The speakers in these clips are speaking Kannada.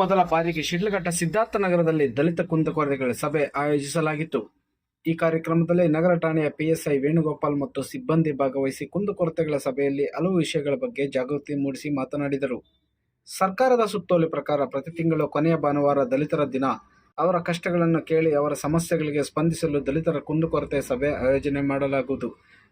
ಮೊದಲ ಬಾರಿಗೆ ಶಿಡ್ಲಘಟ್ಟ ಸಿದ್ಧಾರ್ಥ ನಗರದಲ್ಲಿ ದಲಿತ ಕುಂದುಕೊರತೆಗಳ ಸಭೆ ಆಯೋಜಿಸಲಾಗಿತ್ತು. ಈ ಕಾರ್ಯಕ್ರಮದಲ್ಲಿ ನಗರ ಠಾಣೆಯ ಪಿಎಸ್ಐ ವೇಣುಗೋಪಾಲ್ ಮತ್ತು ಸಿಬ್ಬಂದಿ ಭಾಗವಹಿಸಿ ಕುಂದುಕೊರತೆಗಳ ಸಭೆಯಲ್ಲಿ ಹಲವು ವಿಷಯಗಳ ಬಗ್ಗೆ ಜಾಗೃತಿ ಮೂಡಿಸಿ ಮಾತನಾಡಿದರು. ಸರ್ಕಾರದ ಸುತ್ತೋಲೆ ಪ್ರಕಾರ ಪ್ರತಿ ತಿಂಗಳು ಕೊನೆಯ ಭಾನುವಾರ ದಲಿತರ ದಿನ. ಅವರ ಕಷ್ಟಗಳನ್ನು ಕೇಳಿ ಅವರ ಸಮಸ್ಯೆಗಳಿಗೆ ಸ್ಪಂದಿಸಲು ದಲಿತರ ಕುಂದುಕೊರತೆ ಸಭೆ ಆಯೋಜನೆ ಮಾಡಲಾಗುವುದು.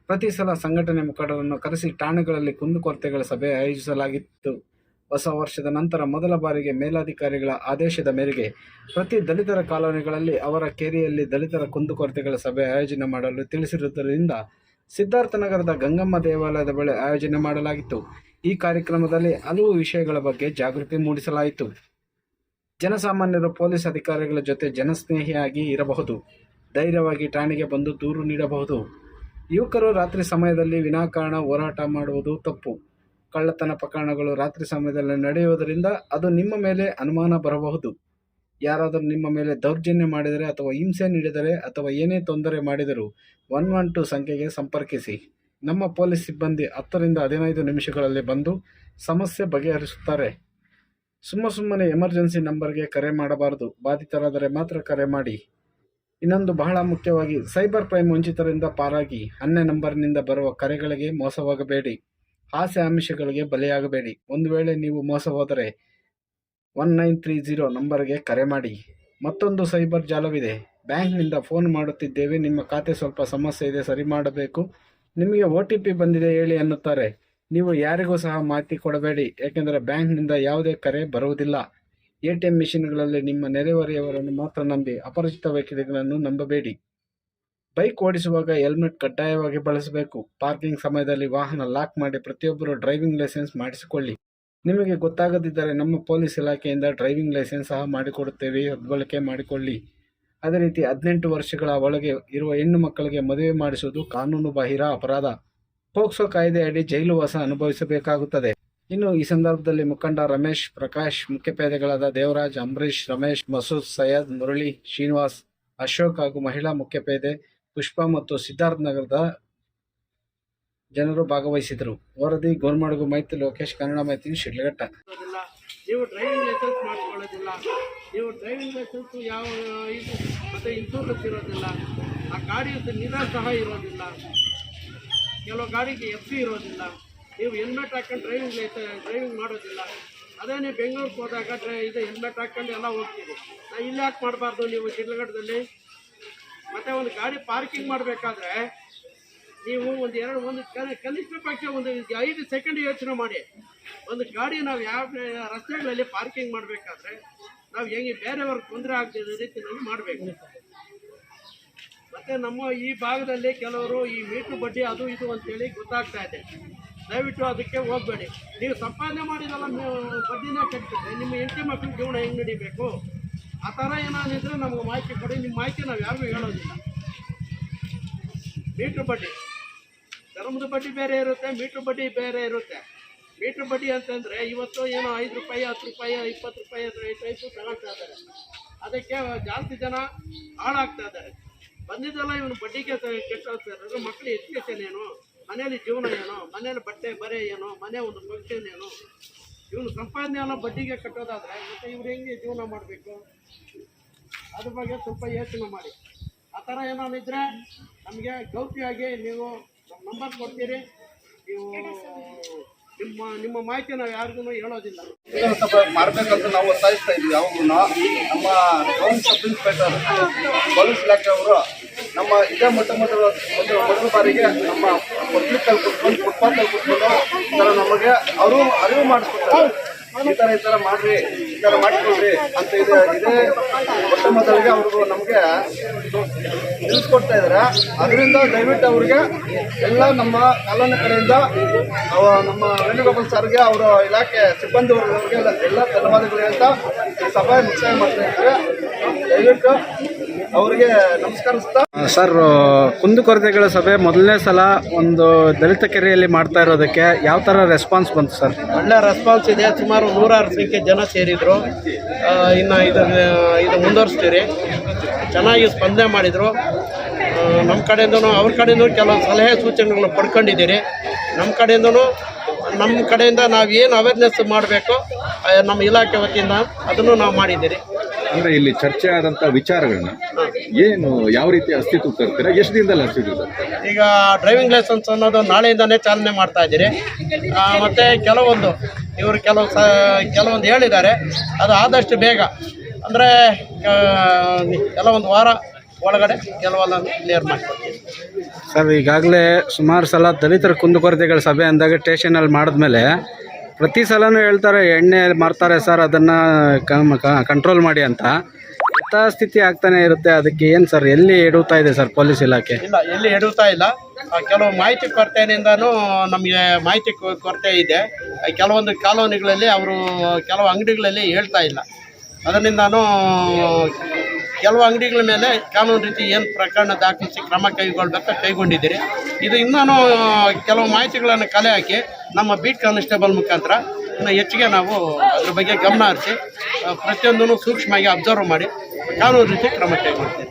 ಪ್ರತಿ ಸಲ ಸಂಘಟನೆ ಮುಖಂಡರನ್ನು ಕರೆಸಿ ಠಾಣೆಗಳಲ್ಲಿ ಕುಂದುಕೊರತೆಗಳ ಸಭೆ ಆಯೋಜಿಸಲಾಗಿತ್ತು. ಹೊಸ ವರ್ಷದ ನಂತರ ಮೊದಲ ಬಾರಿಗೆ ಮೇಲಾಧಿಕಾರಿಗಳ ಆದೇಶದ ಮೇರೆಗೆ ಪ್ರತಿ ದಲಿತರ ಕಾಲೋನಿಗಳಲ್ಲಿ ಅವರ ಕೇರಿಯಲ್ಲಿ ದಲಿತರ ಕುಂದುಕೊರತೆಗಳ ಸಭೆ ಆಯೋಜನೆ ಮಾಡಲು ತಿಳಿಸಿರುವುದರಿಂದ ಸಿದ್ಧಾರ್ಥನಗರದ ಗಂಗಮ್ಮ ದೇವಾಲಯದ ಬಳಿ ಆಯೋಜನೆ ಮಾಡಲಾಗಿತ್ತು. ಈ ಕಾರ್ಯಕ್ರಮದಲ್ಲಿ ಹಲವು ವಿಷಯಗಳ ಬಗ್ಗೆ ಜಾಗೃತಿ ಮೂಡಿಸಲಾಯಿತು. ಜನಸಾಮಾನ್ಯರು ಪೊಲೀಸ್ ಅಧಿಕಾರಿಗಳ ಜೊತೆ ಜನಸ್ನೇಹಿಯಾಗಿ ಇರಬಹುದು. ಧೈರ್ಯವಾಗಿ ಠಾಣೆಗೆ ಬಂದು ದೂರು ನೀಡಬಹುದು. ಯುವಕರು ರಾತ್ರಿ ಸಮಯದಲ್ಲಿ ವಿನಾಕಾರಣ ಹೋರಾಟ ಮಾಡುವುದು ತಪ್ಪು. ಕಳ್ಳತನ ಪ್ರಕರಣಗಳು ರಾತ್ರಿ ಸಮಯದಲ್ಲಿ ನಡೆಯುವುದರಿಂದ ಅದು ನಿಮ್ಮ ಮೇಲೆ ಅನುಮಾನ ಬರಬಹುದು. ಯಾರಾದರೂ ನಿಮ್ಮ ಮೇಲೆ ದೌರ್ಜನ್ಯ ಮಾಡಿದರೆ ಅಥವಾ ಹಿಂಸೆ ನೀಡಿದರೆ ಅಥವಾ ಏನೇ ತೊಂದರೆ ಮಾಡಿದರೂ ಒನ್ ಒನ್ ಟು ಸಂಖ್ಯೆಗೆ ಸಂಪರ್ಕಿಸಿ. ನಮ್ಮ ಪೊಲೀಸ್ ಸಿಬ್ಬಂದಿ ಹತ್ತರಿಂದ ಹದಿನೈದು ನಿಮಿಷಗಳಲ್ಲಿ ಬಂದು ಸಮಸ್ಯೆ ಬಗೆಹರಿಸುತ್ತಾರೆ. ಸುಮ್ಮ ಸುಮ್ಮನೆ ಎಮರ್ಜೆನ್ಸಿ ನಂಬರ್ಗೆ ಕರೆ ಮಾಡಬಾರದು. ಬಾಧಿತರಾದರೆ ಮಾತ್ರ ಕರೆ ಮಾಡಿ. ಇನ್ನೊಂದು ಬಹಳ ಮುಖ್ಯವಾಗಿ, ಸೈಬರ್ ಕ್ರೈಮ್ ವಂಚಿತರಿಂದ ಪಾರಾಗಿ. ಹನ್ನೆ ನಂಬರ್ನಿಂದ ಬರುವ ಕರೆಗಳಿಗೆ ಮೋಸವಾಗಬೇಡಿ. ಆಸೆ ಆಮಿಷಗಳಿಗೆ ಬಲಿಯಾಗಬೇಡಿ. ಒಂದು ವೇಳೆ ನೀವು ಮೋಸ ಹೋದರೆ ಒನ್ ನೈನ್ ತ್ರೀ ಜೀರೋ ನಂಬರ್ಗೆ ಕರೆ ಮಾಡಿ. ಮತ್ತೊಂದು ಸೈಬರ್ ಜಾಲವಿದೆ. ಬ್ಯಾಂಕ್ನಿಂದ ಫೋನ್ ಮಾಡುತ್ತಿದ್ದೇವೆ. ನಿಮ್ಮ ಖಾತೆ ಸ್ವಲ್ಪ ಸಮಸ್ಯೆ ಇದೆ. ಸರಿ ಮಾಡಬೇಕು. ನಿಮಗೆ ಒ ಟಿ ಪಿ ಬಂದಿದೆ ಹೇಳಿ ಅನ್ನುತ್ತಾರೆ. ನೀವು ಯಾರಿಗೂ ಸಹ ಮಾಹಿತಿ ಕೊಡಬೇಡಿ. ಏಕೆಂದರೆ ಬ್ಯಾಂಕ್ನಿಂದ ಯಾವುದೇ ಕರೆ ಬರುವುದಿಲ್ಲ. ಎ ಟಿ ಎಂ ಮಿಷಿನ್ಗಳಲ್ಲಿ ನಿಮ್ಮ ನೆರೆಹೊರೆಯವರನ್ನು ಮಾತ್ರ ನಂಬಿ ಅಪರಿಚಿತ ವ್ಯಕ್ತಿಗಳನ್ನು ನಂಬಬೇಡಿ. ಬೈಕ್ ಓಡಿಸುವಾಗ ಹೆಲ್ಮೆಟ್ ಕಡ್ಡಾಯವಾಗಿ ಬಳಸಬೇಕು. ಪಾರ್ಕಿಂಗ್ ಸಮಯದಲ್ಲಿ ವಾಹನ ಲಾಕ್ ಮಾಡಿ ಪ್ರತಿಯೊಬ್ಬರು ಡ್ರೈವಿಂಗ್ ಲೈಸೆನ್ಸ್ ಮಾಡಿಸಿಕೊಳ್ಳಿ. ನಿಮಗೆ ಗೊತ್ತಾಗದಿದ್ದರೆ ನಮ್ಮ ಪೊಲೀಸ್ ಇಲಾಖೆಯಿಂದ ಡ್ರೈವಿಂಗ್ ಲೈಸೆನ್ಸ್ ಸಹ ಮಾಡಿಕೊಡುತ್ತೇವೆ ಸದ್ಬಳಕೆ ಮಾಡಿಕೊಳ್ಳಿ. ಅದೇ ರೀತಿ ಹದಿನೆಂಟು ವರ್ಷಗಳ ಒಳಗೆ ಇರುವ ಹೆಣ್ಣು ಮಕ್ಕಳಿಗೆ ಮದುವೆ ಮಾಡಿಸುವುದು ಕಾನೂನು ಬಾಹಿರ ಅಪರಾಧ. ಪೋಕ್ಸೋ ಕಾಯ್ದೆ ಅಡಿ ಜೈಲು ವಾಸ ಅನುಭವಿಸಬೇಕಾಗುತ್ತದೆ. ಇನ್ನು ಈ ಸಂದರ್ಭದಲ್ಲಿ ಮುಖಂಡ ರಮೇಶ್, ಪ್ರಕಾಶ್ ಮುಖ್ಯಪೇದೆಗಳಾದ ದೇವರಾಜ್ ಅಂಬರೀಶ್ ರಮೇಶ್, ಮಸೂದ್ ಸೈಯದ್, ಮುರಳಿ, ಶ್ರೀನಿವಾಸ್, ಅಶೋಕ್ ಹಾಗೂ ಮಹಿಳಾ ಮುಖ್ಯಪೇದೆ ಪುಷ್ಪ ಮತ್ತು ಸಿದ್ಧಾರ್ಥ ನಗರದ ಜನರು ಭಾಗವಹಿಸಿದರು. ವರದಿ ಗೋರ್ಮಡಗು ಮೈತ್ರಿ ಲೋಕೇಶ್, ಕನ್ನಡ ಮೈತ್ರಿ, ಶಿಡ್ಲಘಟ್ಟ. ನೀವು ಡ್ರೈವಿಂಗ್ ಲೈಸೆನ್ಸ್ ಮಾಡ್ಕೊಳ್ಳೋದಿಲ್ಲ. ನೀವು ಡ್ರೈವಿಂಗ್ ಲೈಸೆನ್ಸ್ ಯಾವ ಇದು ಮತ್ತು ಇನ್ಸೂರೆನ್ಸ್ ಇರೋದಿಲ್ಲ. ಆ ಗಾಡಿಯಿಂದ ನಿರಾ ಸಹ ಇರೋದಿಲ್ಲ. ಕೆಲವು ಗಾಡಿಗೆ ಎಫ್ ಸಿ ಇರೋದಿಲ್ಲ. ನೀವು ಹೆಲ್ಮೆಟ್ ಹಾಕೊಂಡು ಡ್ರೈವಿಂಗ್ ಲೈಸೆನ್ಸ್ ಡ್ರೈವಿಂಗ್ ಮಾಡೋದಿಲ್ಲ. ಅದೇ ನೀವು ಬೆಂಗಳೂರಿಗೆ ಹೋದಾಗ ಡ್ರೈ ಇದು ಹೆಲ್ಮೆಟ್ ಹಾಕೊಂಡು ಎಲ್ಲ ಹೋಗ್ತೀವಿ ನಾ ಇಲ್ಲಿ ಯಾಕೆ ಮಾಡಬಾರ್ದು ನೀವು ಶಿಡ್ಲಘಟ್ಟದಲ್ಲಿ? ಮತ್ತು ಒಂದು ಗಾಡಿ ಪಾರ್ಕಿಂಗ್ ಮಾಡಬೇಕಾದ್ರೆ ನೀವು ಒಂದು ಎರಡು, ಒಂದು ಕನಿಷ್ಠ ಪಕ್ಷ ಒಂದು ಐದು ಸೆಕೆಂಡ್ ಯೋಚನೆ ಮಾಡಿ. ಒಂದು ಗಾಡಿ ನಾವು ಯಾವ ರಸ್ತೆಗಳಲ್ಲಿ ಪಾರ್ಕಿಂಗ್ ಮಾಡಬೇಕಾದ್ರೆ ನಾವು ಹೆಂಗೆ ಬೇರೆಯವ್ರಿಗೆ ತೊಂದರೆ ಆಗದ ರೀತಿಯಲ್ಲಿ ಮಾಡಬೇಕು. ಮತ್ತೆ ನಮ್ಮ ಈ ಭಾಗದಲ್ಲಿ ಕೆಲವರು ಈ ಮೀಟು ಬಡ್ಡಿ ಅದು ಇದು ಅಂತೇಳಿ ಗೊತ್ತಾಗ್ತಾ ಇದೆ. ದಯವಿಟ್ಟು ಅದಕ್ಕೆ ಹೋಗಬೇಡಿ. ನೀವು ಸಂಪಾದನೆ ಮಾಡಿದಲ್ಲ ಬಡ್ಡಿನ ಕಟ್ಟಿದ್ರೆ ನಿಮ್ಮ ಹೆಂಡತಿ ಮಕ್ಕಳು ಜೀವನ ಹೆಂಗೆ ನಡಿಬೇಕು? ಆ ಥರ ಏನಾದಿದ್ರೆ ನಮಗೆ ಮಾಹಿತಿ ಕೊಡಿ. ನಿಮ್ಮ ಮಾಹಿತಿ ನಾವು ಯಾರಿಗೂ ಹೇಳೋದಿಲ್ಲ. ಮೀಟ್ರ್ ಬಡ್ಡಿ. ಧರ್ಮದ ಬಡ್ಡಿ ಬೇರೆ ಇರುತ್ತೆ, ಮೀಟ್ರ್ ಬಡ್ಡಿ ಬೇರೆ ಇರುತ್ತೆ. ಮೀಟ್ರ್ ಬಡ್ಡಿ ಅಂತಂದರೆ ಇವತ್ತು ಏನೋ ಐದು ರೂಪಾಯಿ, ಹತ್ತು ರೂಪಾಯಿ, ಇಪ್ಪತ್ತು ರೂಪಾಯಿ ರೈತರು ತಗೊಳ್ತಾ ಇದ್ದಾರೆ. ಅದಕ್ಕೆ ಜಾಸ್ತಿ ಜನ ಹಾಳಾಗ್ತಾ ಇದ್ದಾರೆ. ಬಂದಿದ್ದೆಲ್ಲ ಇವನು ಬಡ್ಡಿಗೆ ಕೆಟ್ಟೋಗ್ತಾರೆ ಮಕ್ಕಳು ಎಜುಕೇಷನ್ ಏನು? ಮನೇಲಿ ಜೀವನ ಏನು? ಮನೇಲಿ ಬಟ್ಟೆ, ಬರೆ ಏನು? ಮನೆ ಒಂದು ಫಂಕ್ಷನ್ ಏನು? ಇವನು ಸಂಪಾದನೆ ಎಲ್ಲ ಬಡ್ಡಿಗೆ ಕಟ್ಟೋದಾದ್ರೆ ಮತ್ತೆ ಇವ್ರು ಹೆಂಗೆ ಜೀವನ ಮಾಡಬೇಕು? ಅದ್ರ ಬಗ್ಗೆ ಸ್ವಲ್ಪ ಯೋಚನೆ ಮಾಡಿ. ಆ ಥರ ಏನಾದ್ರು ಇದ್ರೆ ನಮಗೆ ಗೌಪ್ಯವಾಗಿ ನೀವು ನಂಬರ್ ಕೊಡ್ತೀರಿ. ನೀವು ನಿಮ್ಮ ನಿಮ್ಮ ಮಾಹಿತಿ ನಾವು ಯಾರಿಗೂ ಹೇಳೋದಿಲ್ಲ. ಮಾಡ್ಬೇಕಂತ ನಾವು ಒತ್ತಾಯಿಸ್ತಾ ಇದ್ವಿ ಅವ್ರನ್ನ ನಮ್ಮ ಸಬ್ ಇನ್ಸ್ಪೆಕ್ಟರ್ ಪೊಲೀಸ್ ಇಲಾಖೆ ಅವರು ನಮ್ಮ ಇದೇ ಮೊಟ್ಟ ಮೊದಲ ಮೊದಲ ಬಾರಿಗೆ ನಮ್ಮ ಪಬ್ಲಿಕ್ ಅಲ್ಲಿ ಕುತ್ಕೊಂಡು ಫುಟ್ಪಾತ್ ಅಲ್ಲಿ ಕುತ್ಕೊಂಡು ಈ ಥರ ನಮಗೆ ಅವರು ಅರಿವು ಮಾಡಿಸ್ಕೊಡ್ತಾರೆ. ಈ ಥರ ಈ ಥರ ಮಾಡಿರಿ, ಈ ಥರ ಮಾಡಿಕೊಡ್ರಿ ಅಂತ ಇದೆ, ಇದೇ ಮೊಟ್ಟ ಮೊದಲಿಗೆ ಅವರು ನಮಗೆ ತಿಳಿಸ್ಕೊಡ್ತಾ ಇದ್ದಾರೆ ಅದರಿಂದ ದಯವಿಟ್ಟು ಅವ್ರಿಗೆ ಎಲ್ಲ ನಮ್ಮ ಕಾಲೋನಿ ಕಡೆಯಿಂದ ನಮ್ಮ ವೇಣುಗೋಪಾಲ್ ಸರ್ಗೆ ಅವರ ಇಲಾಖೆ ಸಿಬ್ಬಂದಿ ಎಲ್ಲ ಧನ್ಯವಾದಗಳು ಅಂತ ಸಭೆ ಮುಕ್ತಾಯ ಮಾಡ್ತಾ ಇದ್ದಾರೆ. ದಯವಿಟ್ಟು ಅವರಿಗೆ ನಮಸ್ಕರಿಸ್ತಾ ಸರ್. ಕುಂದುಕೊರತೆಗಳ ಸಭೆ ಮೊದಲನೇ ಸಲ ಒಂದು ದಲಿತ ಕೆರೆಯಲ್ಲಿ ಮಾಡ್ತಾ ಇರೋದಕ್ಕೆ ಯಾವ ಥರ ರೆಸ್ಪಾನ್ಸ್ ಬಂತು ಸರ್? ಒಳ್ಳೆ ರೆಸ್ಪಾನ್ಸ್ ಇದೆ. ಸುಮಾರು ನೂರಾರು ಸಂಖ್ಯೆ ಜನ ಸೇರಿದ್ರು. ಇನ್ನ ಇನ್ನು ಇದನ್ನ ಇದು ಮುಂದುವರಿಸ್ತೀರಿ. ಚೆನ್ನಾಗಿ ಸ್ಪಂದನೆ ಮಾಡಿದರು. ನಮ್ಮ ಕಡೆಯಿಂದನು ಅವ್ರ ಕಡೆಯಿಂದ ಕೆಲವು ಸಲಹೆ ಸೂಚನೆಗಳನ್ನ ಪಡ್ಕೊಂಡಿದ್ದೀರಿ. ನಮ್ಮ ಕಡೆಯಿಂದನು ನಮ್ಮ ಕಡೆಯಿಂದ ನಾವು ಏನು ಅವೇರ್ನೆಸ್ ಮಾಡಬೇಕು ನಮ್ಮ ಇಲಾಖೆ ವತಿಯಿಂದ ಅದನ್ನು ನಾವು ಮಾಡಿದ್ದೀರಿ. ಅಂದ್ರೆ ಇಲ್ಲಿ ಚರ್ಚೆ ಆದಂತ ವಿಚಾರಗಳನ್ನ ಏನು ಯಾವ ರೀತಿ ಅಸ್ತಿತ್ವಕ್ಕೆ ತರ್ತೀರಾ? ಎಷ್ಟು ದಿನದಲ್ಲಿ ಅಸ್ತಿತ್ವ ತರ್ತೀರಾ? ಈಗ ಡ್ರೈವಿಂಗ್ ಲೈಸೆನ್ಸ್ ಅನ್ನೋದು ನಾಳೆಯಿಂದನೇ ಚಾಲನೆ ಮಾಡ್ತಾ ಇದ್ದೀರಿ. ಮತ್ತೆ ಕೆಲವೊಂದು ಇವರು ಕೆಲವು ಸ ಕೆಲವೊಂದು ಹೇಳಿದ್ದಾರೆ. ಅದು ಆದಷ್ಟು ಬೇಗ. ಅಂದರೆ ಕೆಲವೊಂದು ಒಂದು ವಾರ ಒಳಗಡೆ ಕೆಲವೆಲ್ಲ ಕ್ಲಿಯರ್ ಮಾಡ್ಕೊಡ್ತೀವಿ. ಸರ್ ಈಗಾಗಲೇ ಸುಮಾರು ಸಲ ದಲಿತರ ಕುಂದುಕೊರತೆಗಳ ಸಭೆ ಅಂದಾಗ ಸ್ಟೇಷನಲ್ಲಿ ಮಾಡಿದ್ಮೇಲೆ ಪ್ರತಿ ಸಲನೂ ಹೇಳ್ತಾರೆ, ಎಣ್ಣೆ ಮಾರ್ತಾರೆ ಸರ್, ಅದನ್ನು ಕಂಟ್ರೋಲ್ ಮಾಡಿ ಅಂತ. ಸ್ಥಿತಿ ಆಗ್ತಾನೆ ಇರುತ್ತೆ, ಅದಕ್ಕೆ ಏನು ಸರ್, ಎಲ್ಲಿ ಎಡುತ್ತಾ ಇದೆ ಸರ್ ಪೊಲೀಸ್ ಇಲಾಖೆ? ಇಲ್ಲ, ಎಲ್ಲಿ ಎಡುತ್ತಾ ಇಲ್ಲ. ಕೆಲವು ಮಾಹಿತಿ ಕೊರತೆಯಿಂದನೂ ನಮಗೆ ಮಾಹಿತಿ ಕೊರತೆ ಇದೆ. ಕೆಲವೊಂದು ಕಾಲೋನಿಗಳಲ್ಲಿ ಅವರು, ಕೆಲವು ಅಂಗಡಿಗಳಲ್ಲಿ ಹೇಳ್ತಾ ಇಲ್ಲ. ಅದರಿಂದನೂ ಕೆಲವು ಅಂಗಡಿಗಳ ಮೇಲೆ ಕಾನೂನು ರೀತಿ ಏನು ಪ್ರಕರಣ ದಾಖಲಿಸಿ ಕ್ರಮ ಕೈಗೊಳ್ಬೇಕು ಕೈಗೊಂಡಿದ್ದೀರಿ. ಇದು ಇನ್ನೂ ಕೆಲವು ಮಾಹಿತಿಗಳನ್ನು ಕಲೆ ಹಾಕಿ ನಮ್ಮ ಬೀಟ್ ಕಾನ್ಸ್ಟೇಬಲ್ ಮುಖಾಂತರ ಇನ್ನು ಹೆಚ್ಚಿಗೆ ನಾವು ಅದ್ರ ಬಗ್ಗೆ ಗಮನ ಹರಿಸಿ ಪ್ರತಿಯೊಂದನ್ನು ಸೂಕ್ಷ್ಮವಾಗಿ ಅಬ್ಸರ್ವ್ ಮಾಡಿ, ಕಾನೂನು ರೀತಿ ಕ್ರಮ ಕೈಗೊಳ್ತೀವಿ.